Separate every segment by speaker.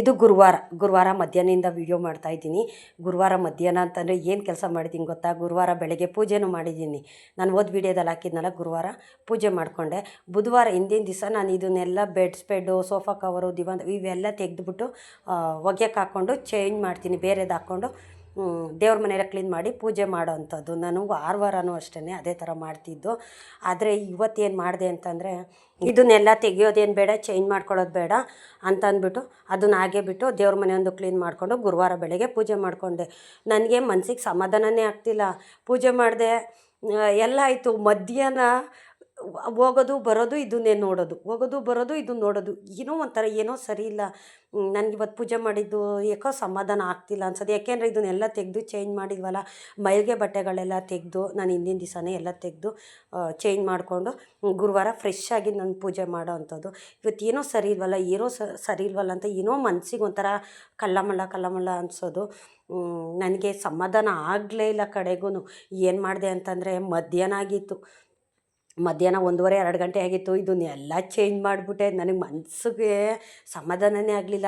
Speaker 1: ಇದು ಗುರುವಾರ ಗುರುವಾರ ಮಧ್ಯಾಹ್ನದಿಂದ ವಿಡಿಯೋ ಮಾಡ್ತಾ ಇದ್ದೀನಿ. ಗುರುವಾರ ಮಧ್ಯಾಹ್ನ ಅಂತಂದರೆ ಏನು ಕೆಲಸ ಮಾಡಿದ್ದೀನಿ ಗೊತ್ತಾ? ಗುರುವಾರ ಬೆಳಗ್ಗೆ ಪೂಜೆನೂ ಮಾಡಿದ್ದೀನಿ. ನಾನು ಓದ್ ವಿಡಿಯೋದಲ್ಲಿ ಹಾಕಿದ್ನಲ್ಲ ಗುರುವಾರ ಪೂಜೆ ಮಾಡಿಕೊಂಡೆ. ಬುಧವಾರ ಹಿಂದಿನ ದಿವಸ ನಾನು ಇದನ್ನೆಲ್ಲ ಬೆಡ್ ಸ್ಪೆಡ್ಡು ಸೋಫಾ ಕವರು ದಿವಾನ್ ಇವೆಲ್ಲ ತೆಗೆದುಬಿಟ್ಟು ಒಗೆಯಕ್ಕೆ ಹಾಕ್ಕೊಂಡು ಚೇಂಜ್ ಮಾಡ್ತೀನಿ, ಬೇರೆದು ಹಾಕ್ಕೊಂಡು ದೇವ್ರ ಮನೆಯೆಲ್ಲ ಕ್ಲೀನ್ ಮಾಡಿ ಪೂಜೆ ಮಾಡೋ ಅಂಥದ್ದು. ನಾನು ವಾರ ವಾರನೂ ಅಷ್ಟೇ ಅದೇ ಥರ ಮಾಡ್ತಿದ್ದು. ಆದರೆ ಇವತ್ತೇನು ಮಾಡಿದೆ ಅಂತಂದರೆ, ಇದನ್ನೆಲ್ಲ ತೆಗಿಯೋದೇನು ಬೇಡ ಚೇಂಜ್ ಮಾಡ್ಕೊಳ್ಳೋದು ಬೇಡ ಅಂತ ಅಂದ್ಬಿಟ್ಟು ಅದನ್ನ ಹಾಗೆ ಬಿಟ್ಟು ದೇವ್ರ ಮನೆಯೊಂದು ಕ್ಲೀನ್ ಮಾಡಿಕೊಂಡು ಗುರುವಾರ ಬೆಳಗ್ಗೆ ಪೂಜೆ ಮಾಡಿಕೊಂಡೆ. ನನಗೆ ಮನ್ಸಿಗೆ ಸಮಾಧಾನನೇ ಆಗ್ತಿಲ್ಲ. ಪೂಜೆ ಮಾಡಿದೆ ಎಲ್ಲ ಆಯಿತು. ಮಧ್ಯಾಹ್ನ ಹೋಗೋದು, ಬರೋದು, ಇದನ್ನೇ ನೋಡೋದು. ಹೋಗೋದು, ಬರೋದು ಇದನ್ನ ನೋಡೋದು. ಏನೋ ಒಂಥರ, ಏನೋ ಸರಿ ಇಲ್ಲ. ನನಗೆ ಇವತ್ತು ಪೂಜೆ ಮಾಡಿದ್ದು, ಯಾಕೋ ಸಮಾಧಾನ ಆಗ್ತಿಲ್ಲ ಅನ್ಸೋದು ಯಾಕೆಂದರೆ ಇದನ್ನೆಲ್ಲ ತೆಗೆದು ಚೇಂಜ್ ಮಾಡಿದ್ವಲ್ಲ ಮೈಗೆ ಬಟ್ಟೆಗಳೆಲ್ಲ ತೆಗೆದು, ನಾನು ಹಿಂದಿನ ದಿವಸನೇ ಎಲ್ಲ ತೆಗೆದು ಚೇಂಜ್ ಮಾಡಿಕೊಂಡು ಗುರುವಾರ ಫ್ರೆಶ್ ಆಗಿ ನಾನು ಪೂಜೆ ಮಾಡೋ ಅಂಥದ್ದು. ಇವತ್ತು ಏನೋ ಸರಿ ಇಲ್ವಲ್ಲ, ಏನೋ ಸರಿ ಇಲ್ವಲ್ಲ ಅಂತ ಏನೋ ಮನ್ಸಿಗೆ ಒಂಥರ ಕಳ್ಳಮಳ್ಳ ಕಲ್ಲಮಳ್ಳ ಅನಿಸೋದು. ನನಗೆ ಸಮಾಧಾನ ಆಗಲೇ ಇಲ್ಲ ಕಡೆಗೂ ಏನು ಮಾಡಿದೆ ಅಂತಂದರೆ ಮಧ್ಯಾಹ್ನ ಆಗಿತ್ತು. ಮಧ್ಯಾಹ್ನ ಒಂದೂವರೆ, ಎರಡು ಗಂಟೆ ಆಗಿತ್ತು. ಇದನ್ನೆಲ್ಲ ಚೇಂಜ್ ಮಾಡಿಬಿಟ್ಟೆ. ನನಗೆ ಮನಸ್ಸಿಗೆ ಸಮಾಧಾನನೇ ಆಗಲಿಲ್ಲ.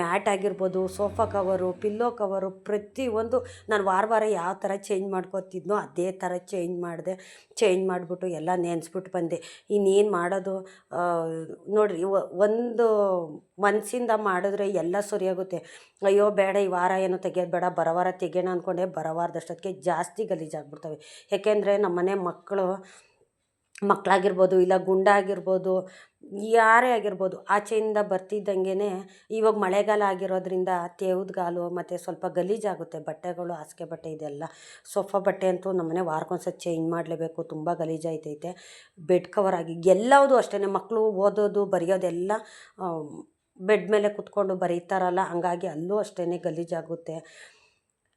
Speaker 1: ಮ್ಯಾಟ್ ಆಗಿರ್ಬೋದು, ಸೋಫಾ ಕವರು ಪಿಲ್ಲೋ ಕವರು ಪ್ರತಿಯೊಂದು ನಾನು ವಾರ ವಾರ ಯಾವ ಥರ ಚೇಂಜ್ ಮಾಡ್ಕೊತಿದ್ನೋ ಅದೇ ಥರ ಚೇಂಜ್ ಮಾಡಿದೆ. ಚೇಂಜ್ ಮಾಡಿಬಿಟ್ಟು ಎಲ್ಲ ನೆನೆಸ್ಬಿಟ್ಟು ಬಂದೆ. ಇನ್ನೇನು ಮಾಡೋದು? ನೋಡಿರಿ ಒಂದು ಮನಸ್ಸಿಂದ ಮಾಡಿದ್ರೆ ಎಲ್ಲ ಸರಿಯಾಗುತ್ತೆ. ಅಯ್ಯೋ, ಬೇಡ, ಈ ವಾರ ಏನು ತೆಗಿಯೋದು ಬೇಡ ಬರವಾರ ತೆಗೆಯೋಣ ಅಂದ್ಕೊಂಡೆ ಬರವಾರದಷ್ಟೊತ್ತಿಗೆ ಜಾಸ್ತಿ ಗಲೀಜಾಗ್ಬಿಡ್ತವೆ. ಯಾಕೆಂದರೆ ನಮ್ಮನೆ ಮಕ್ಕಳು ಮಕ್ಕಳಾಗಿರ್ಬೋದು ಇಲ್ಲ ಗುಂಡಾಗಿರ್ಬೋದು, ಯಾರೇ ಆಗಿರ್ಬೋದು, ಆಚೆಯಿಂದ ಬರ್ತಿದ್ದಂಗೆ ಇವಾಗ ಮಳೆಗಾಲ ಆಗಿರೋದ್ರಿಂದ ತೇವದಗಾಲು ಮತ್ತು ಸ್ವಲ್ಪ ಗಲೀಜಾಗುತ್ತೆ. ಬಟ್ಟೆಗಳು, ಹಾಸಿಗೆ ಬಟ್ಟೆ ಇದೆಲ್ಲ. ಸೋಫಾ ಬಟ್ಟೆ ಅಂತೂ ನಮ್ಮನೆ ವಾರಕ್ಕೊಂದ್ಸತಿ ಚೇಂಜ್ ಮಾಡಲೇಬೇಕು. ತುಂಬ ಗಲೀಜಾಯ್ತೈತೆ. ಬೆಡ್ ಕವರ್ ಆಗಿ ಎಲ್ಲವುದು ಅಷ್ಟೇ ಮಕ್ಕಳು ಓದೋದು ಬರೆಯೋದೆಲ್ಲ ಬೆಡ್ ಮೇಲೆ ಕುತ್ಕೊಂಡು ಬರೀತಾರಲ್ಲ, ಹಂಗಾಗಿ ಅಲ್ಲೂ ಅಷ್ಟೇ ಗಲೀಜಾಗುತ್ತೆ.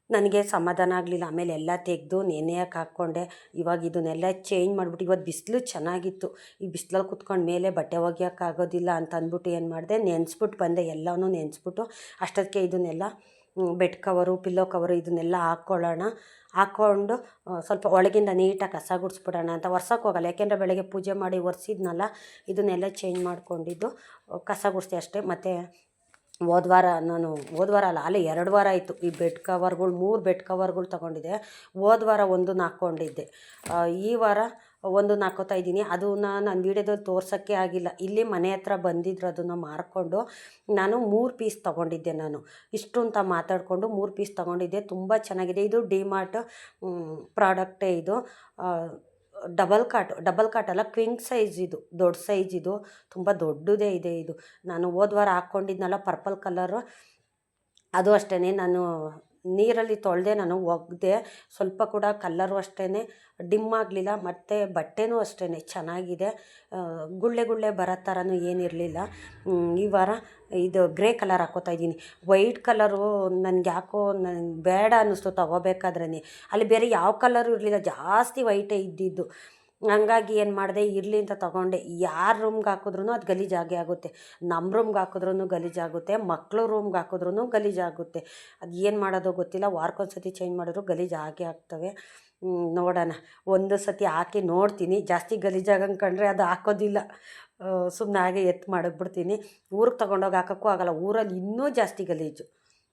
Speaker 1: ನನಗೆ ಸಮಾಧಾನ ಆಗಲಿಲ್ಲ. ಆಮೇಲೆ ಎಲ್ಲ ತೆಗೆದು ನೆನೆಯಕ್ಕೆ ಹಾಕ್ಕೊಂಡೆ? ಇವಾಗ ಇದನ್ನೆಲ್ಲ ಚೇಂಜ್ ಮಾಡಿಬಿಟ್ಟು ಇವತ್ತು ಬಿಸಿಲು ಚೆನ್ನಾಗಿತ್ತು. ಈ ಬಿಸಿಲಲ್ಲಿ ಕುತ್ಕೊಂಡು ಮೇಲೆ ಬಟ್ಟೆ ಒಗೆಯೋಕ್ಕಾಗೋದಿಲ್ಲ ಅಂತ ಅಂದ್ಬಿಟ್ಟು ಏನು ಮಾಡಿದೆ? ನೆನೆಸ್ಬಿಟ್ಟು ಬಂದೆ, ಎಲ್ಲನೂ ನೆನೆಸ್ಬಿಟ್ಟು. ಅಷ್ಟೊತ್ತಿಗೆ ಇದನ್ನೆಲ್ಲ ಬೆಡ್ ಕವರು, ಪಿಲ್ಲೋ ಕವರು ಇದನ್ನೆಲ್ಲ ಹಾಕ್ಕೊಳ್ಳೋಣ ಹಾಕ್ಕೊಂಡು ಸ್ವಲ್ಪ ಒಳಗಿಂದ ನೀಟಾಗಿ ಕಸ ಗುಡಿಸ್ಬಿಡೋಣ ಅಂತ. ಒರ್ಸೋಕೆ ಹೋಗಲ್ಲ, ಯಾಕೆಂದರೆ ಬೆಳಗ್ಗೆ ಪೂಜೆ ಮಾಡಿ ಒರೆಸಿದ್ನಲ್ಲ, ಇದನ್ನೆಲ್ಲ ಚೇಂಜ್ ಮಾಡಿಕೊಂಡಿದ್ದು. ಕಸ ಗುಡಿಸಿದೆ ಅಷ್ಟೇ. ಮತ್ತು ಹೋದ ವಾರ ನಾನು ಹೋದ ವಾರ ಅಲ್ಲ, ಅಲ್ಲೇ ಎರಡು ವಾರ ಆಯಿತು. ಈ ಬೆಡ್ ಕವರ್ಗಳು, ಮೂರು ಬೆಡ್ ಕವರ್ಗಳು ತೊಗೊಂಡಿದ್ದೆ. ಹೋದ ವಾರ ಒಂದನ್ನು ಹಾಕ್ಕೊಂಡಿದ್ದೆ. ಈ ವಾರ ಒಂದು ಹಾಕೋತಾ ಇದ್ದೀನಿ. ಅದನ್ನ ನಾನು ವೀಡಿಯೋದಲ್ಲಿ ತೋರ್ಸೋಕ್ಕೆ ಆಗಿಲ್ಲ. ಇಲ್ಲಿ ಮನೆ ಹತ್ರ ಬಂದಿದ್ರು ಅದನ್ನು ಮಾರ್ಕೊಂಡು ನಾನು ಮೂರು ಪೀಸ್ ತೊಗೊಂಡಿದ್ದೆ ನಾನು. ಇಷ್ಟು ಅಂತ ಮಾತಾಡಿಕೊಂಡು ಮೂರು ಪೀಸ್ ತೊಗೊಂಡಿದ್ದೆ. ತುಂಬ ಚೆನ್ನಾಗಿದೆ. ಇದು ಡಿಮಾರ್ಟ್ ಪ್ರಾಡಕ್ಟೇ ಇದು. ಡಬಲ್ ಕಾಟ್ ಡಬಲ್ ಕಾಟ್ ಅಲ್ಲ ಕ್ವಿಂಗ್ ಸೈಜ್ ಇದು, ದೊಡ್ಡ ಸೈಜ್ ಇದು, ತುಂಬ ದೊಡ್ಡದೇ ಇದೆ ಇದು. ನಾನು ಹೋದ್ವಾರ ಹಾಕ್ಕೊಂಡಿದ್ನಲ್ಲ ಪರ್ಪಲ್ ಕಲರು, ಅದು ಅಷ್ಟೇ ನಾನು ನೀರಲ್ಲಿ ತೊಳೆದೆ ನಾನು ಒಗೆದೆ ಸ್ವಲ್ಪ ಕೂಡ ಕಲ್ಲರು ಅಷ್ಟೇ ಡಿಮ್ ಆಗಲಿಲ್ಲ, ಮತ್ತು ಬಟ್ಟೆನೂ ಅಷ್ಟೇ ಚೆನ್ನಾಗಿದೆ. ಗುಳ್ಳೆ ಗುಳ್ಳೆ ಬರೋ ಥರನೂ ಏನಿರಲಿಲ್ಲ ಈ ವಾರ ಇದು ಗ್ರೇ ಕಲರ್ ಹಾಕೋತಾ ಇದ್ದೀನಿ. ವೈಟ್ ಕಲರು ನನಗೆ ಯಾಕೋ ನನಗೆ ಬೇಡ ಅನ್ನಿಸ್ತು ತೊಗೋಬೇಕಾದ್ರೆ ಅಲ್ಲಿ ಬೇರೆ ಯಾವ ಕಲರು ಇರಲಿಲ್ಲ, ಜಾಸ್ತಿ ವೈಟೇ ಇದ್ದಿದ್ದು. ಹಂಗಾಗಿ ಏನು ಮಾಡಿದೆ, ಇರಲಿ ಅಂತ ತೊಗೊಂಡೆ. ಯಾರ ರೂಮ್ಗೆ ಹಾಕಿದ್ರೂ ಅದು ಗಲೀಜಾಗೆ ಆಗುತ್ತೆ. ನಮ್ಮ ರೂಮ್ಗೆ ಹಾಕಿದ್ರೂ ಗಲೀಜಾಗುತ್ತೆ ಮಕ್ಕಳು ರೂಮ್ಗೆ ಹಾಕಿದ್ರೂ ಗಲೀಜಾಗುತ್ತೆ ಅದು ಏನು ಮಾಡೋದೋ ಗೊತ್ತಿಲ್ಲ, ವಾರಕ್ಕೊಂದು ಸತಿ ಚೇಂಜ್ ಮಾಡಿದ್ರು ಗಲೀಜು ಆಗೇ ಆಗ್ತವೆ. ನೋಡೋಣ. ಒಂದು ಸತಿ ಹಾಕಿ ನೋಡ್ತೀನಿ. ಜಾಸ್ತಿ ಗಲೀಜಾಗಂಗೆ ಕಂಡ್ರೆ ಅದು ಹಾಕೋದಿಲ್ಲ. ಸುಮ್ಮನೆ ಹಾಗೆ ಎತ್ತು ಮಾಡಿಬಿಡ್ತೀನಿ ಊರಿಗೆ ತೊಗೊಂಡೋಗಿ ಹಾಕೋಕ್ಕೂ ಆಗೋಲ್ಲ. ಊರಲ್ಲಿ ಇನ್ನೂ ಜಾಸ್ತಿ ಗಲೀಜು.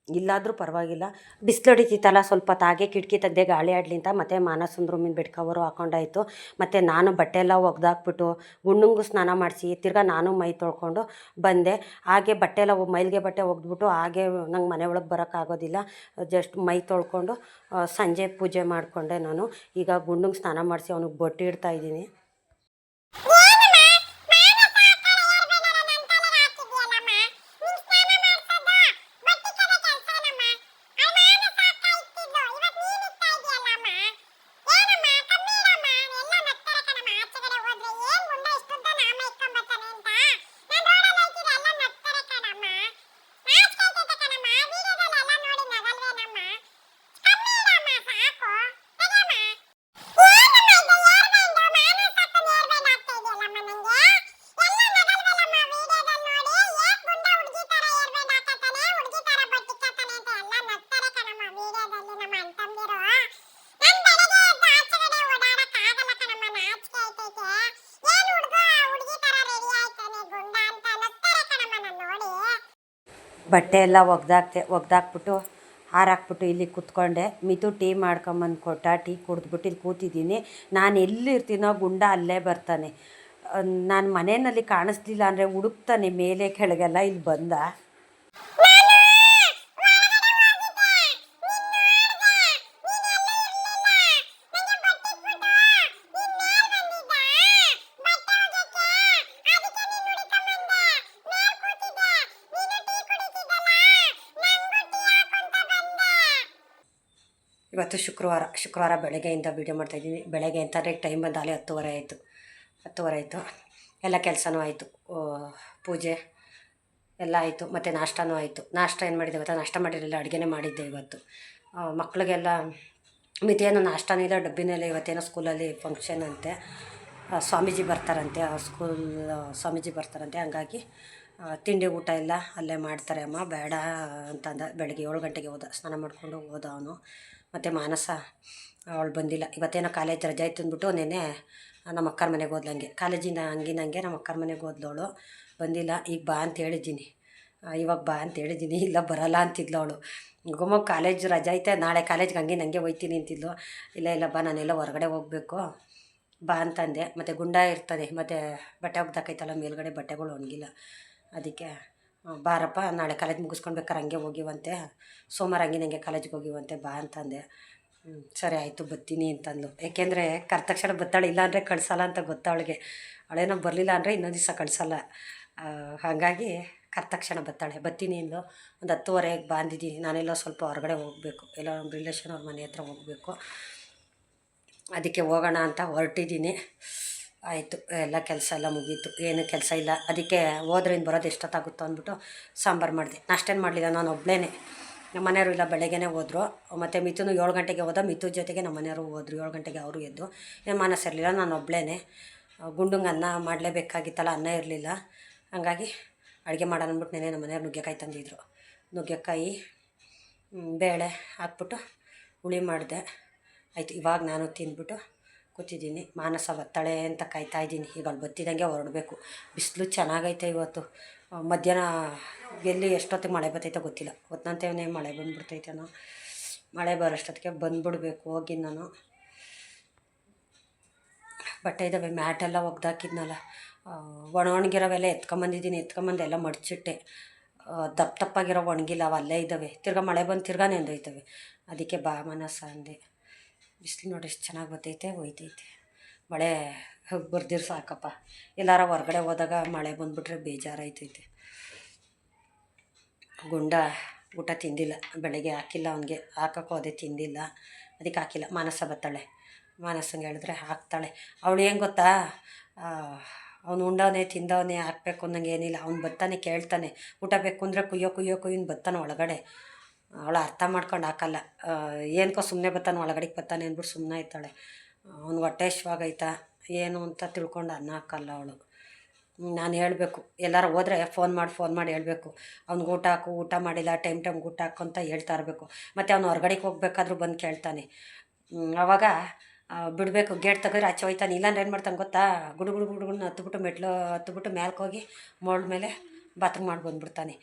Speaker 1: ಇಲ್ಲಾದರೂ ಪರವಾಗಿಲ್ಲ. ಬಿಸಿಲು ಹೊಡಿತಿತ್ತಲ್ಲ ಸ್ವಲ್ಪ ತಾಗೆ ಕಿಟಕಿ ತೆಗ್ದೆ ಗಾಳಿ ಆಡಲಿ ಅಂತ ಮತ್ತು ಮಾನಸನ ರೂಮಿನ ಕವರು ಹಾಕೊಂಡಾಯಿತು. ಮತ್ತು ನಾನು ಬಟ್ಟೆ ಎಲ್ಲ ಒಗ್ದಾಕ್ಬಿಟ್ಟು ಗುಂಡುಂಗು ಸ್ನಾನ ಮಾಡಿಸಿ, ತಿರ್ಗಾ ನಾನು ಮೈ ತೊಳ್ಕೊಂಡು ಬಂದೆ. ಹಾಗೆ ಬಟ್ಟೆ ಎಲ್ಲ ಮೈಲಿಗೆ ಬಟ್ಟೆ ಒಗೆದ್ಬಿಟ್ಟು ಹಾಗೆ ನಂಗೆ ಮನೆ ಒಳಗೆ ಬರೋಕ್ಕಾಗೋದಿಲ್ಲ ಜಸ್ಟ್ ಮೈ ತೊಳ್ಕೊಂಡು ಸಂಜೆ ಪೂಜೆ ಮಾಡಿಕೊಂಡೆ ನಾನು. ಈಗ ಗುಂಡುಂಗೆ ಸ್ನಾನ ಮಾಡಿಸಿ ಅವ್ನಿಗೆ ಬೊಟ್ಟು ಇಡ್ತಾ ಬಟ್ಟೆ ಎಲ್ಲ ಒಗ್ದಾಕ್ತೆ, ಒಗ್ದಾಕ್ಬಿಟ್ಟು ಹಾರಾಕ್ಬಿಟ್ಟು ಇಲ್ಲಿ ಕೂತ್ಕೊಂಡೆ. ಮಿತು ಟೀ ಮಾಡ್ಕೊಂಬಂದು ಕೊಟ್ಟ, ಟೀ ಕುಡಿದ್ಬಿಟ್ಟು ಇಲ್ಲಿ ಕೂತಿದ್ದೀನಿ. ನಾನು ಎಲ್ಲಿರ್ತೀನೋ ಗುಂಡ ಅಲ್ಲೇ ಬರ್ತಾನೆ. ನಾನು ಮನೆಯಲ್ಲಿ ಕಾಣಿಸ್ಲಿಲ್ಲ ಅಂದರೆ ಹುಡುಕ್ತಾನೆ ಮೇಲೆ ಕೆಳಗೆಲ್ಲ ಇಲ್ಲಿ ಬಂದ. ಇವತ್ತು ಶುಕ್ರವಾರ ಶುಕ್ರವಾರ ಬೆಳಗ್ಗೆಯಿಂದ ವೀಡಿಯೋ ಮಾಡ್ತಾಯಿದ್ದೀನಿ ಬೆಳಗ್ಗೆ ಅಂತಂದರೆ ಟೈಮ್ ಬಂದು ಅಲ್ಲಿ ಹತ್ತುವರೆ ಆಯಿತು. ಹತ್ತುವರೆ ಆಯಿತು. ಎಲ್ಲ ಕೆಲಸನೂ ಆಯಿತು. ಪೂಜೆ ಎಲ್ಲ ಆಯಿತು. ಮತ್ತು ನಾಷ್ಟನೂ ಆಯಿತು. ನಾಷ್ಟ ಏನು ಮಾಡಿದ್ದೆ ಇವತ್ತು ನಾಷ್ಟ ಮಾಡಿರಲಿಲ್ಲ. ಅಡುಗೆನೇ ಮಾಡಿದ್ದೆ ಇವತ್ತು. ಮಕ್ಕಳಿಗೆಲ್ಲ ಮಿತಿಯೇನು ನಾಷ್ಟನೂ ಇಲ್ಲ ಡಬ್ಬಿನಲ್ಲೇ ಇವತ್ತೇನೋ ಸ್ಕೂಲಲ್ಲಿ ಫಂಕ್ಷನ್ ಅಂತೆ. ಸ್ವಾಮೀಜಿ ಬರ್ತಾರಂತೆ. ಸ್ಕೂಲ್ ಸ್ವಾಮೀಜಿ ಬರ್ತಾರಂತೆ. ಹಂಗಾಗಿ ತಿಂಡಿ ಊಟ ಎಲ್ಲ ಅಲ್ಲೇ ಮಾಡ್ತಾರೆ ಅಮ್ಮ. ಬೇಡ ಅಂತಂದ. ಬೆಳಗ್ಗೆ ಏಳು ಗಂಟೆಗೆ ಹೋದ. ಸ್ನಾನ ಮಾಡಿಕೊಂಡು ಹೋದ ಅವನು. ಮತ್ತು ಮಾನಸ, ಅವಳು ಬಂದಿಲ್ಲ. ಇವತ್ತೇನೋ ಕಾಲೇಜ್ ರಜೆ ಆಯ್ತು ಅಂದ್ಬಿಟ್ಟು ನೆನ್ನೆ ನಮ್ಮ ಅಕ್ಕರ ಮನೆಗೆ ಹೋದ್ಲಂಗೆ ಕಾಲೇಜಿಂದ ಹಂಗಿನಂಗೆ ನಮ್ಮ ಅಕ್ಕರ ಮನೆಗೆ ಹೋದ್ಲವಳು ಬಂದಿಲ್ಲ. ಈಗ ಬಾ ಅಂತ ಹೇಳಿದ್ದೀನಿ. ಇವಾಗ ಬಾ ಅಂತ ಹೇಳಿದ್ದೀನಿ. ಇಲ್ಲ, ಬರಲ್ಲ ಅಂತಿದ್ಲು ಅವಳು. ಗೊಮ್ಮ ಕಾಲೇಜ್ ರಜೆ ಐತೆ ನಾಳೆ ಕಾಲೇಜ್ಗೆ ಹಂಗೆ ನನಗೆ ಹೋಯ್ತೀನಿ ಅಂತಿದ್ಲು. ಇಲ್ಲ ಇಲ್ಲ, ಬಾ, ನಾನೆಲ್ಲ ಹೊರಗಡೆ ಹೋಗಬೇಕು. ಬಾ ಅಂತಂದೆ. ಮತ್ತು ಗುಂಡ ಇರ್ತದೆ. ಮತ್ತು ಬಟ್ಟೆ ಒಗ್ದಾಕೈತಲ್ಲ ಮೇಲ್ಗಡೆ ಬಟ್ಟೆಗಳು ಒಣಗಿಲ್ಲ. ಅದಕ್ಕೆ ಬಾರಪ್ಪ, ನಾಳೆ ಕಾಲೇಜ್ ಮುಗಿಸ್ಕೊಂಡು ಬೇಕಾರೆ ಹಂಗೆ ಹೋಗಿವಂತೆ. ಸೋಮವಾರ ಹಂಗೆ ನನಗೆ ಕಾಲೇಜ್ಗೆ ಹೋಗಿವಂತೆ, ಬಾ ಅಂತಂದೆ. ಸರಿ ಆಯಿತು, ಬರ್ತೀನಿ ಅಂತಂದು ಏಕೆಂದರೆ ಕರೆದ ತಕ್ಷಣ ಬತ್ತಾಳೆ ಇಲ್ಲಾಂದರೆ ಕಳ್ಸಲ್ಲ ಅಂತ ಗೊತ್ತಾಳಿಗೆ ಅವಳೇನೋ ಬರಲಿಲ್ಲ ಅಂದರೆ ಇನ್ನೊಂದು ದಿವಸ ಕಳಿಸಲ್ಲ. ಹಾಗಾಗಿ ಕರೆದ ತಕ್ಷಣ ಬತ್ತಾಳೆ ಬರ್ತೀನಿ ಅಂದು ಒಂದು ಹತ್ತುವರೆಗೆ ಬಂದಿದ್ದೀನಿ ನಾನೆಲ್ಲ ಸ್ವಲ್ಪ ಹೊರಗಡೆ ಹೋಗಬೇಕು. ಎಲ್ಲ ನಮ್ಮ ರಿಲೇಷನ್ ಅವ್ರ ಮನೆ ಹತ್ರ ಹೋಗಬೇಕು. ಅದಕ್ಕೆ ಹೋಗೋಣ ಅಂತ ಹೊರಟಿದ್ದೀನಿ. ಆಯಿತು, ಎಲ್ಲ ಕೆಲಸ ಎಲ್ಲ ಮುಗೀತು, ಏನು ಕೆಲಸ ಇಲ್ಲ, ಅದಕ್ಕೆ ಹೋದ್ರಿಂದ ಬರೋದು ಎಷ್ಟೊತ್ತಾಗುತ್ತೋ ಅಂದ್ಬಿಟ್ಟು ಸಾಂಬಾರು ಮಾಡಿದೆ. ನಾಷ್ಟೇನು ಮಾಡಲಿಲ್ಲ, ನಾನು ಒಬ್ಬಳೇ ನಮ್ಮ ಮನೆಯವರು ಇಲ್ಲ, ಬೆಳಗ್ಗೆನೇ ಹೋದರು. ಮತ್ತು ಮಿಥುನು ಏಳು ಗಂಟೆಗೆ ಹೋದ, ಮಿಥು ಜೊತೆಗೆ ನಮ್ಮ ಮನೆಯವರು ಹೋದರು, ಏಳು ಗಂಟೆಗೆ ಅವರು ಎದ್ದು. ಏನು ಮಾನಸ ಇರಲಿಲ್ಲ, ನಾನು ಒಬ್ಬಳೇ ಗುಂಡುಂಗೆ ಅನ್ನ ಮಾಡಲೇಬೇಕಾಗಿತ್ತಲ್ಲ, ಅನ್ನ ಇರಲಿಲ್ಲ. ಹಂಗಾಗಿ ಅಡುಗೆ ಮಾಡೋಣ ಅಂದ್ಬಿಟ್ಟು ನೆನೆ ನಮ್ಮ ಮನೆಯವ್ರು ನುಗ್ಗೆಕಾಯಿ ತಂದಿದ್ರು. ನುಗ್ಗೆಕಾಯಿ ಬೇಳೆ ಹಾಕ್ಬಿಟ್ಟು ಹುಳಿ ಮಾಡಿದೆ. ಆಯಿತು, ಇವಾಗ ನಾನು ತಿಂದ್ಬಿಟ್ಟು ಕೂತಿದ್ದೀನಿ. ಮಾನಸ ಬತ್ತಾಳೆ ಅಂತ ಕಾಯ್ತಾ ಇದ್ದೀನಿ. ಈಗ ಅಲ್ಲಿ ಬತ್ತಿದಂಗೆ ಹೊರಡಬೇಕು. ಬಿಸಿಲು ಚೆನ್ನಾಗೈತೆ ಇವತ್ತು. ಮಧ್ಯಾಹ್ನ ಎಲ್ಲಿ ಎಷ್ಟೊತ್ತಿಗೆ ಮಳೆ ಬರ್ತೈತೆ ಗೊತ್ತಿಲ್ಲ. ಹೊತ್ತಂತೇವನೇ ಮಳೆ ಬಂದುಬಿಡ್ತೈತೇನೋ ಮಳೆ ಬರೋಷ್ಟೊತ್ತಿಗೆ ಬಂದುಬಿಡ್ಬೇಕು ಹೋಗಿ ನಾನು. ಬಟ್ಟೆ ಇದ್ದಾವೆ ಮ್ಯಾಟೆಲ್ಲ ಒಗ್ದಾಕಿದ್ನಲ್ಲ. ಒಣ ಒಣಗಿರೋವೆಲ್ಲ ಎತ್ಕೊಂಬಂದಿದ್ದೀನಿ. ಎತ್ಕೊಂಬಂದು ಎಲ್ಲ ಮಡಚಿಟ್ಟೆ. ದಪ್ಪ ದಪ್ಪಾಗಿರೋ ಒಣಗಿಲ್ಲ ಅವಲ್ಲೇ ಇದ್ದಾವೆ ತಿರ್ಗಾ ಮಳೆ ಬಂದು ತಿರ್ಗಾ ನೆಂದೋಯ್ತವೆ ಅದಕ್ಕೆ ಬಾ ಮನಸ್ಸ ಅಂದೆ. ಬಿಸಿಲು ನೋಡಿ ಎಷ್ಟು ಚೆನ್ನಾಗಿ ಬರ್ತೈತೆ ಹೋಯ್ತೈತೆ. ಮಳೆ ಬರ್ದಿರ್ ಸಾಕಪ್ಪ. ಎಲ್ಲಾರ ಹೊರ್ಗಡೆ ಹೋದಾಗ ಮಳೆ ಬಂದುಬಿಟ್ರೆ ಬೇಜಾರಾಯ್ತೈತೆ. ಗುಂಡ ಊಟ ತಿಂದಿಲ್ಲ, ಬೆಳಗ್ಗೆ ಹಾಕಿಲ್ಲ ಅವನಿಗೆ. ಹಾಕಕ್ಕೆ ಹೋದೆ ತಿಂದಿಲ್ಲ. ಅದಕ್ಕೆ ಹಾಕಿಲ್ಲ. ಮಾನಸ ಬತ್ತಾಳೆ. ಮಾನಸಂಗೆ ಹೇಳಿದ್ರೆ ಹಾಕ್ತಾಳೆ. ಅವಳು ಏನು ಗೊತ್ತಾ? ಅವನು ಉಂಡವನೇ, ತಿಂದವನೇ ಹಾಕ್ಬೇಕು ಅನ್ನಂಗೆ ಏನಿಲ್ಲ. ಅವ್ನು ಬತ್ತಾನೆ, ಕೇಳ್ತಾನೆ. ಊಟ ಬೇಕು ಅಂದರೆ ಕುಯ್ಯೋ ಕುಯ್ಯೋ ಕುಯ್ಯನ್ ಬತ್ತಾನೆ ಒಳಗಡೆ. ಅವಳು ಅರ್ಥ ಮಾಡ್ಕೊಂಡು ಹಾಕಲ್ಲ. ಏನಕ್ಕೋ ಸುಮ್ಮನೆ ಬತ್ತಾನೆ ಒಳಗಡೆಗೆ ಬತ್ತಾನೆ ಅಂದ್ಬಿಟ್ಟು ಸುಮ್ಮನೆ ಆಯ್ತಾಳೆ ಅವ್ನು ಹೊಟ್ಟೆ ಹಶ್ವಾಗೈತಾ ಏನು ಅಂತ ತಿಳ್ಕೊಂಡು ಅನ್ನ ಹಾಕಲ್ಲ ಅವಳು. ನಾನು ಹೇಳಬೇಕು, ಎಲ್ಲರೂ ಹೋದ್ರೆ ಫೋನ್ ಮಾಡಿ ಫೋನ್ ಮಾಡಿ ಹೇಳಬೇಕು. ಅವ್ನಿಗೆ ಊಟ ಹಾಕು, ಊಟ ಮಾಡಿಲ್ಲ, ಟೈಮ್ ಟೈಮ್ಗೆ ಊಟ ಹಾಕು ಅಂತ ಹೇಳ್ತಾ ಇರಬೇಕು. ಮತ್ತು ಅವ್ನು ಹೊರಗಡೆಗೆ ಹೋಗ್ಬೇಕಾದ್ರೂ ಬಂದು ಕೇಳ್ತಾನೆ. ಅವಾಗ ಬಿಡಬೇಕು, ಗೇಟ್ ತೆಗೆದ್ರೆ ಆಚೆ ಹೋಯ್ತಾನೆ. ಇಲ್ಲಾಂದ್ರೆ ಏನು ಮಾಡ್ತಾನೆ ಗೊತ್ತಾ? ಗುಡು ಗುಡು ಹತ್ಬಿಟ್ಟು ಮೆಟ್ಲು, ಹತ್ಬಿಟ್ಟು ಮೇಲ್ಕೋಗಿ ಮೋಳ್ ಮೇಲೆ ಬಾತ್ರೂಮ್ ಮಾಡಿ ಬಂದುಬಿಡ್ತಾನೆ.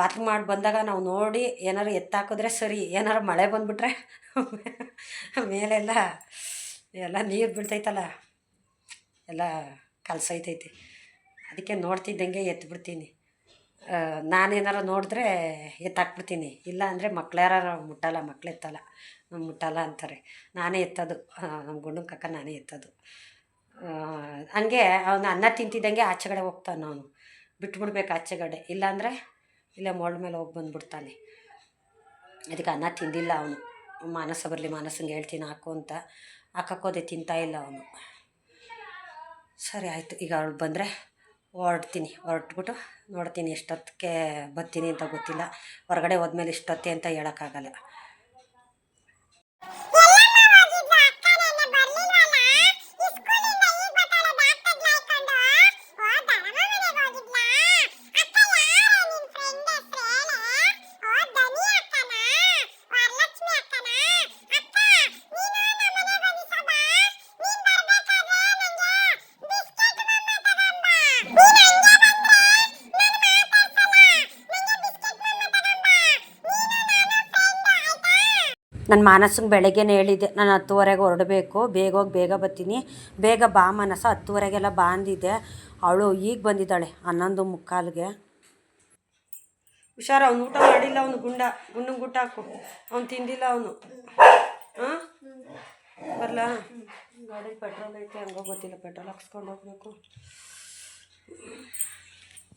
Speaker 1: ಬಾತ್ರೂಮ್ ಮಾಡಿ ಬಂದಾಗ ನಾವು ನೋಡಿ ಏನಾರು ಎತ್ತಾಕಿದ್ರೆ ಸರಿ, ಏನಾರು ಮಳೆ ಬಂದುಬಿಟ್ರೆ ಮೇಲೆಲ್ಲ, ಎಲ್ಲ ನೀರು ಬೀಳ್ತೈತಲ್ಲ, ಎಲ್ಲ ಕಲ್ಸೈತೈತಿ ಅದಕ್ಕೆ ನೋಡ್ತಿದ್ದಂಗೆ ಎತ್ಬಿಡ್ತೀನಿ. ನಾನೇನಾರು ನೋಡಿದ್ರೆ ಎತ್ತಾಕ್ಬಿಡ್ತೀನಿ. ಇಲ್ಲ ಅಂದರೆ ಮಕ್ಳು ಮುಟ್ಟಲ್ಲ, ಮಕ್ಳು ಎತ್ತಲ್ಲ ಮುಟ್ಟಲ್ಲ ಅಂತಾರೆ. ನಾನೇ ಎತ್ತೋದು. ನಮ್ಮ ಗುಂಡನ ಕಕ್ಕ ನಾನೇ ಎತ್ತೋದು. ಹಂಗೆ ಅವನು ಅನ್ನ ತಿಂತಿದ್ದಂಗೆ ಆಚೆಗಡೆ ಹೋಗ್ತಾನೆ ಅವನು. ಬಿಟ್ಬಿಡ್ಬೇಕು ಆಚೆಗಡೆ ಇಲ್ಲಾಂದರೆ ಇಲ್ಲೇ ಮೋಳ್ ಮೇಲೆ ಹೋಗಿ ಬಂದ್ಬಿಡ್ತಾನೆ. ಅದಕ್ಕೆ ಅನ್ನ ತಿಂದಿಲ್ಲ ಅವನು. ಮಾನಸ ಬರಲಿ, ಮಾನಸಂಗೆ ಹೇಳ್ತೀನಿ, ಹಾಕು ಅಂತ. ಹಾಕಕ್ಕೋದೆ ತಿಂತಾ ಇಲ್ಲ ಅವನು. ಸರಿ ಆಯಿತು, ಈಗ ಅವಳು ಬಂದರೆ ಹೊರಡ್ತೀನಿ. ಹೊರಟ್ಬಿಟ್ಟು ನೋಡ್ತೀನಿ ಎಷ್ಟೊತ್ತಿಗೆ ಬರ್ತೀನಿ ಅಂತ ಗೊತ್ತಿಲ್ಲ. ಹೊರಗಡೆ ಹೋದ್ಮೇಲೆ ಇಷ್ಟೊತ್ತೆ ಅಂತ ಹೇಳೋಕ್ಕಾಗಲ್ಲ. ನನ್ನ ಮಾನಸಂಗೆ ಬೆಳಗ್ಗೆನೇ ಹೇಳಿದ್ದೆ ನಾನು ಹತ್ತುವರೆಗೆ ಹೊರಡಬೇಕು ಬೇಗ ಹೋಗಿ ಬೇಗ ಬರ್ತೀನಿ ಬೇಗ ಬಾ ಮಾನಸ ಹತ್ತುವರೆಗೆಲ್ಲ ಬಾ ಅಂದಿದ್ದೆ ಅವಳು ಈಗ ಬಂದಿದ್ದಾಳೆ ಹನ್ನೊಂದು ಮುಕ್ಕಾಲ್ಗೆ. ಹುಷಾರ ಅವ್ನು ಊಟ ಮಾಡಿಲ್ಲ ಅವನು ಗುಂಡ ಗುಂಡಂಗೆ ಊಟ ಹಾಕು. ಅವ್ನು ತಿಂದಿಲ್ಲ ಅವನು. ಹಾಂ ಬರಲಾ? ಗಾಡಿಗೆ ಪೆಟ್ರೋಲ್ ಐತೆ ಹಂಗೋ ಗೊತ್ತಿಲ್ಲ ಪೆಟ್ರೋಲ್ ಹಾಕ್ಸ್ಕೊಂಡು ಹೋಗ್ಬೇಕು.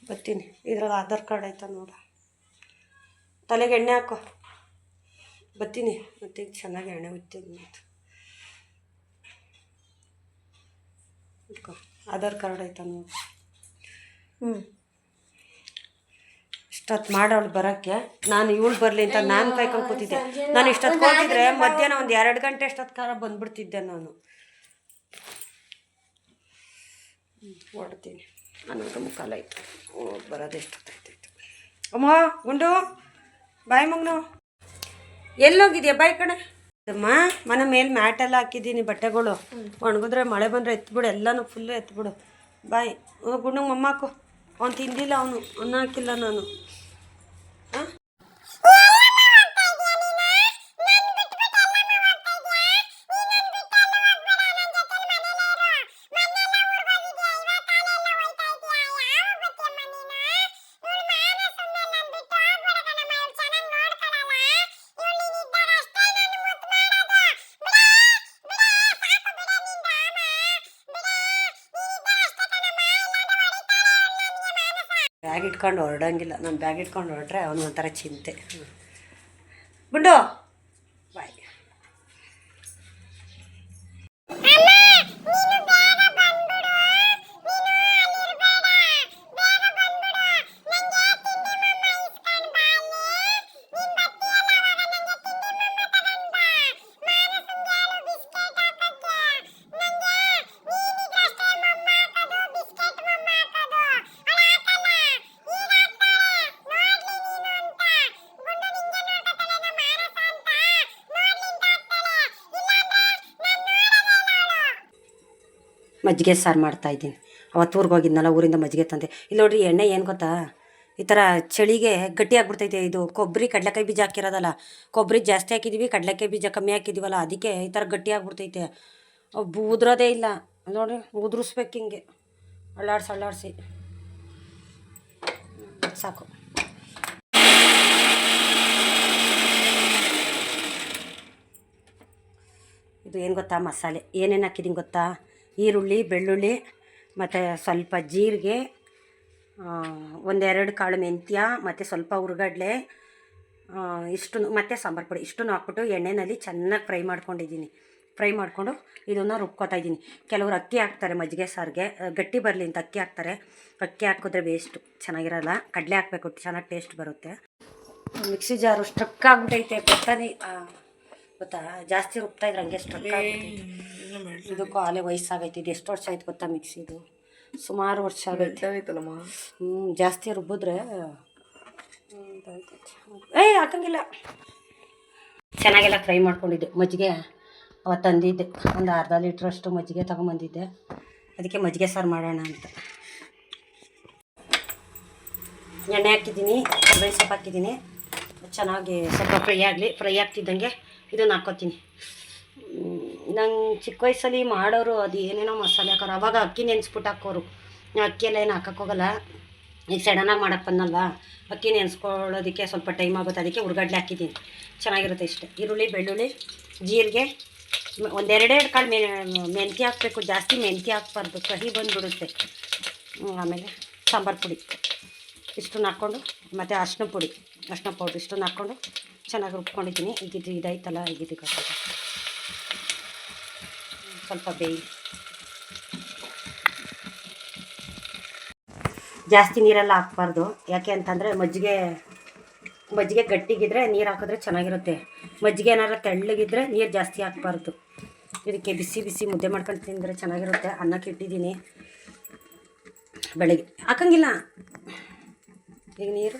Speaker 1: ಬರ್ತೀನಿ. ಇದ್ರಲ್ಲಿ ಆಧಾರ್ ಕಾರ್ಡ್ ಆಯ್ತಾ ನೋಡ. ತಲೆಗೆ ಎಣ್ಣೆ ಹಾಕೋ. ಬರ್ತೀನಿ. ಮತ್ತೆ ಚೆನ್ನಾಗಿ ಎಣ್ಣೆ ಉತ್ತೀನಿ ಮತ್ತು ಇಟ್ಕೋ. ಆಧಾರ್ ಕಾರ್ಡ್ ಆಯ್ತಾ ನೋಡಿ. ಹ್ಞೂ ಇಷ್ಟೊತ್ತು ಮಾಡೋಳು ಬರೋಕ್ಕೆ. ನಾನು ಇವಳು ಬರಲಿ ಅಂತ ನಾನು ಕಾಯ್ಕೊಂಡು ಕೂತಿದ್ದೆ. ನಾನು ಇಷ್ಟೊತ್ತು ಹೋಗಿದ್ರೆ ಮಧ್ಯಾಹ್ನ ಒಂದು ಎರಡು ಗಂಟೆ ಅಷ್ಟೊತ್ತು ಕಾಲ ಬಂದ್ಬಿಡ್ತಿದ್ದೆ ನಾನು. ಹೊಡ್ತೀನಿ ಹನ್ನೊಂದು ಮುಖಾಲ ಆಯಿತು ಬರೋದು ಎಷ್ಟೊತ್ತಾಯ್ತು. ಅಮ್ಮ ಗುಂಡು. ಬಾಯ್ ಮಗನು. ಎಲ್ಲೋಗಿದ್ಯಾ? ಬಾಯ್ ಕಣೆ. ಅಮ್ಮ ಮನೆ ಮೇಲೆ ಮ್ಯಾಟೆಲ್ಲ ಹಾಕಿದ್ದೀನಿ, ಬಟ್ಟೆಗಳು. ಒಣಗಿದ್ರೆ ಮಳೆ ಬಂದರೆ ಎತ್ಬಿಡು, ಎಲ್ಲನೂ ಫುಲ್ಲು ಎತ್ಬಿಡು. ಬಾಯ್ ಗುಂಡು ಮಮ್ಮಾಕು ಅವ್ನು ತಿಂದಿಲ್ಲ ಅವನು, ಅನ್ನ ಹಾಕಿಲ್ಲ ನಾನು. ಬ್ಯಾಗ್ ಇಟ್ಕೊಂಡು ಹೊರಡಂಗಿಲ್ಲ. ನಾನು ಬ್ಯಾಗ್ ಇಟ್ಕೊಂಡು ಹೊರಟ್ರೆ ಅವನು ಒಂಥರ ಚಿಂತೆ. ಗುಂಡು ಮಜ್ಜಿಗೆ ಸಾರು ಮಾಡ್ತಾ ಇದ್ದೀನಿ. ಅವತ್ತು ಊರಿಗೆ ಹೋಗಿದ್ನಲ್ಲ, ಊರಿಂದ ಮಜ್ಜಿಗೆ ತಂದೆ. ಇಲ್ಲಿ ನೋಡ್ರಿ, ಎಣ್ಣೆ ಏನು ಗೊತ್ತಾ? ಈ ಥರ ಚಳಿಗೆ ಗಟ್ಟಿ ಆಗ್ಬಿಡ್ತೈತೆ ಇದು. ಕೊಬ್ಬರಿ ಕಡಲೆಕಾಯಿ ಬೀಜ ಹಾಕಿರೋದಲ್ಲ. ಕೊಬ್ಬರಿ ಜಾಸ್ತಿ ಹಾಕಿದ್ದೀವಿ ಕಡಲೆಕಾಯಿ ಬೀಜ ಕಮ್ಮಿ ಹಾಕಿದ್ದೀವಲ್ಲ ಅದಕ್ಕೆ ಈ ಥರ ಗಟ್ಟಿ ಆಗ್ಬಿಡ್ತೈತೆ. ಉದ್ರೋದೇ ಇಲ್ಲ. ನೋಡ್ರಿ, ಉದುರಿಸ್ಬೇಕು ಹಿಂಗೆ. ಅಳ್ಳಾಡ್ಸಿ, ಅಳ್ಳಾಡಿಸಿ. ಸಾಕು. ಇದು ಏನು ಗೊತ್ತಾ? ಮಸಾಲೆ. ಏನೇನು ಹಾಕಿದ್ದೀನಿ ಗೊತ್ತಾ? ಈರುಳ್ಳಿ, ಬೆಳ್ಳುಳ್ಳಿ, ಮತ್ತು ಸ್ವಲ್ಪ ಜೀರಿಗೆ ಒಂದೆರಡು ಕಾಳು ಮೆಂತ್ಯ, ಮತ್ತು ಸ್ವಲ್ಪ ಹುರ್ಗಡ್ಲೆ ಇಷ್ಟು ಮತ್ತು ಸಾಂಬಾರು ಪುಡಿ. ಇಷ್ಟನ್ನು ಹಾಕ್ಬಿಟ್ಟು ಎಣ್ಣೆಯಲ್ಲಿ ಚೆನ್ನಾಗಿ ಫ್ರೈ ಮಾಡ್ಕೊಂಡಿದ್ದೀನಿ. ಫ್ರೈ ಮಾಡಿಕೊಂಡು ಇದನ್ನು ರುಬ್ಕೊತಾ ಇದ್ದೀನಿ. ಕೆಲವರು ಅಕ್ಕಿ ಹಾಕ್ತಾರೆ ಮಜ್ಜಿಗೆ ಸಾರಿಗೆ. ಗಟ್ಟಿ ಬರಲಿ ಅಂತ ಅಕ್ಕಿ ಹಾಕ್ತಾರೆ. ಅಕ್ಕಿ ಹಾಕಿದ್ರೆ ವೇಸ್ಟು ಚೆನ್ನಾಗಿರಲ್ಲ. ಕಡಲೆ ಹಾಕ್ಬೇಕು, ಚೆನ್ನಾಗಿ ಟೇಸ್ಟ್ ಬರುತ್ತೆ. ಮಿಕ್ಸಿ ಜಾರು ಸ್ಟ್ರಕ್ ಆಗ್ಬಿಟ್ಟೈತೆ ಗೊತ್ತಾನೆ ಗೊತ್ತಾ? ಜಾಸ್ತಿ ರುಬ್ತಾ ಇದ್ರೆ ಹಂಗೆ ಸ್ಟ್ರಕ್ ಇದಕ್ಕೂ ಆಲೆ ವಯಸ್ಸಾಗೈತಿ ಇದು ಎಷ್ಟು ವರ್ಷ ಆಯ್ತು ಗೊತ್ತಾ ಮಿಕ್ಸಿದು ಸುಮಾರು ವರ್ಷ ಆಗೈತೆ ಹ್ಞೂ ಜಾಸ್ತಿ ರುಬ್ಬಿದ್ರೆ ಏಯ್ ಹಾಕಂಗಿಲ್ಲ. ಚೆನ್ನಾಗೆಲ್ಲ ಫ್ರೈ ಮಾಡ್ಕೊಂಡಿದ್ದೆ ಮಜ್ಜಿಗೆ. ಅವತ್ತು ತಂದಿದ್ದೆ. ಒಂದು ಅರ್ಧ ಲೀಟ್ರಷ್ಟು ಮಜ್ಜಿಗೆ ತೊಗೊಂಬಂದಿದ್ದೆ. ಅದಕ್ಕೆ ಮಜ್ಜಿಗೆ ಸಾರು ಮಾಡೋಣ ಅಂತ. ಎಣ್ಣೆ ಹಾಕಿದ್ದೀನಿ ಕರ್ಬೇವು ಸೊಪ್ಪು ಹಾಕಿದ್ದೀನಿ. ಚೆನ್ನಾಗಿ ಸ್ವಲ್ಪ ಫ್ರೈ ಆಗಲಿ ಫ್ರೈ ಆಗ್ತಿದ್ದಂಗೆ ಇದನ್ನು ಹಾಕ್ಕೊತೀನಿ ನಂಗೆ ಚಿಕ್ಕ ವಯಸ್ಸಲ್ಲಿ ಮಾಡೋರು ಅದು ಏನೇನೋ ಮಸಾಲೆ ಹಾಕೋರು. ಅವಾಗ ಅಕ್ಕಿ ನೆನೆಸ್ಬಿಟ್ಟು ಹಾಕೋರು. ಅಕ್ಕಿಯೆಲ್ಲ ಏನು ಹಾಕೋಕ್ಕೋಗಲ್ಲ ಈಗ ಸಡನ್ನಾಗಿ ಮಾಡಕ್ಕೆ ಬಂದಲ್ವಾ? ಅಕ್ಕಿ ನೆನೆಸ್ಕೊಳ್ಳೋದಕ್ಕೆ ಸ್ವಲ್ಪ ಟೈಮ್ ಆಗುತ್ತೆ. ಅದಕ್ಕೆ ಹುರ್ಗಡ್ಲೆ ಹಾಕಿದ್ದೀನಿ. ಚೆನ್ನಾಗಿರುತ್ತೆ ಇಷ್ಟೇ. ಈರುಳ್ಳಿ, ಬೆಳ್ಳುಳ್ಳಿ, ಜೀರಿಗೆ ಒಂದೆರಡೆರಡು ಕಾಳು ಮೆ, ಮೆಂತ್ಯ ಹಾಕಬೇಕು. ಜಾಸ್ತಿ ಮೆಂತ್ಯ ಹಾಕ್ಬಾರ್ದು. ಕಹಿ ಬಂದುಬಿಡುತ್ತೆ. ಆಮೇಲೆ ಸಾಂಬಾರು ಪುಡಿ. ಇಷ್ಟನ್ನು ಹಾಕ್ಕೊಂಡು ಮತ್ತು ಅರ್ಶಿನ ಪುಡಿ. ಅರ್ಶಿನ ಪೌಡ್ರ್ ಇಷ್ಟನ್ನು ಹಾಕ್ಕೊಂಡು ಚೆನ್ನಾಗಿ ರುಬ್ಕೊಂಡಿದ್ದೀನಿ. ಈಗಿದ್ದು ಇದು ಇದಾಯ್ತಲ್ಲ ಈಗ ಇದಕ್ಕೆ ಹಾಕೋದು. ಸ್ವಲ್ಪ ಬೇಯಿ. ಜಾಸ್ತಿ ನೀರೆಲ್ಲ ಹಾಕ್ಬಾರ್ದು. ಯಾಕೆ ಅಂತಂದರೆ ಮಜ್ಜಿಗೆ ಮಜ್ಜಿಗೆ ಗಟ್ಟಿಗಿದ್ರೆ ನೀರು ಹಾಕಿದ್ರೆ ಚೆನ್ನಾಗಿರುತ್ತೆ. ಮಜ್ಜಿಗೆ ಏನಾರು ತೆಳ್ಳಗಿದ್ರೆ ನೀರು ಜಾಸ್ತಿ ಹಾಕ್ಬಾರ್ದು. ಇದಕ್ಕೆ ಬಿಸಿ ಬಿಸಿ ಮುದ್ದೆ ಮಾಡ್ಕೊಂಡು ತಿಂದರೆ ಚೆನ್ನಾಗಿರುತ್ತೆ. ಅನ್ನಕ್ಕೆ ಇಟ್ಟಿದ್ದೀನಿ. ಬೆಳಗ್ಗೆ. ಹಾಕಂಗಿಲ್ಲ. ಈಗ ನೀರು.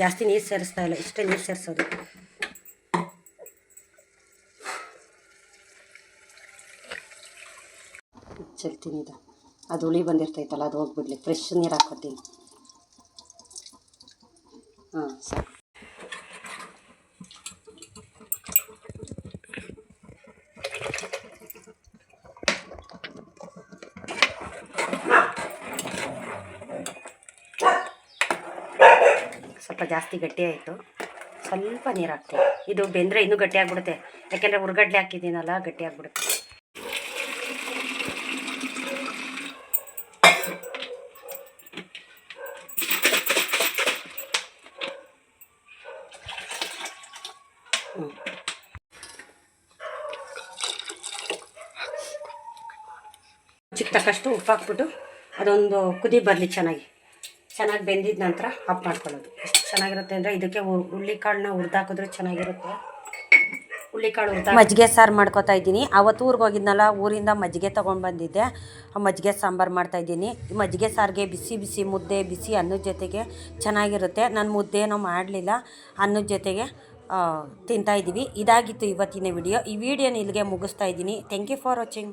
Speaker 1: ಜಾಸ್ತಿ ನೀರು ಸೇರಿಸ್ತಾ ಇಲ್ಲ, ಇಷ್ಟೇ ನೀರು ಸೇರಿಸೋದು. ಚೆಲ್ತೀನಿ ಇದು ಅದು ಹುಳಿ ಬಂದಿರ್ತೈತಲ್ಲ, ಅದು ಹೋಗ್ಬಿಡ್ಲಿ. ಫ್ರೆಶ್ ನೀರು ಹಾಕೋತೀನಿ ಹಾಂ ಸಾಕು ಸ್ವಲ್ಪ ಜಾಸ್ತಿ ಗಟ್ಟಿ ಆಯಿತು. ಸ್ವಲ್ಪ ನೀರು ಹಾಕ್ತೀನಿ. ಇದು ಬೆಂದರೆ ಇನ್ನೂ ಗಟ್ಟಿ ಆಗಿಬಿಡುತ್ತೆ. ಯಾಕೆಂದರೆ ಉರ್ಗಡ್ಲೆ ಹಾಕಿದ್ದೀನಲ್ಲ, ಗಟ್ಟಿ ಆಗಿಬಿಡುತ್ತೆ. ಚಿಕ್ಕ ತಕ್ಕಷ್ಟು ಉಪ್ಪು ಹಾಕ್ಬಿಟ್ಟು ಅದೊಂದು ಕುದಿ ಬರಲಿ ಚೆನ್ನಾಗಿ. ಚೆನ್ನಾಗಿ ಬೆಂದಿದ ನಂತರ ಆಫ್ ಮಾಡ್ಕೊಳ್ಳೋದು. ಎಷ್ಟು ಚೆನ್ನಾಗಿರುತ್ತೆ ಅಂದರೆ ಇದಕ್ಕೆ ಹುಳ್ಳಿಕಾಳನ್ನ ಹುರಿದಾಕಿದ್ರೆ ಚೆನ್ನಾಗಿರುತ್ತೆ. ಹುಳ್ಳಿಕಾಳು ಹುರಿದ ಮಜ್ಜಿಗೆ ಸಾರು ಮಾಡ್ಕೋತಾ ಇದ್ದೀನಿ. ಅವತ್ತು ಊರಿಗೆ ಹೋಗಿದ್ನಲ್ಲ, ಊರಿಂದ ಮಜ್ಜಿಗೆ ತೊಗೊಂಡು ಬಂದಿದ್ದೆ. ಆ ಮಜ್ಜಿಗೆ ಸಾಂಬಾರು ಈ ಮಜ್ಜಿಗೆ ಸಾರಿಗೆ ಬಿಸಿ ಬಿಸಿ ಮುದ್ದೆ, ಬಿಸಿ ಅನ್ನದ ಜೊತೆಗೆ ಚೆನ್ನಾಗಿರುತ್ತೆ. ನಾನು ಮುದ್ದೆನೋ ಮಾಡಲಿಲ್ಲ. ಅನ್ನದ ಜೊತೆಗೆ ತಿಂತಾಯಿದ್ದೀವಿ ಇದಾಗಿತ್ತು ಇವತ್ತಿನ ವಿಡಿಯೋ. ಈ ವಿಡಿಯೋನ ಇಲ್ಲಿಗೆ ಮುಗಿಸ್ತಾ ಇದ್ದೀನಿ. Thank you for watching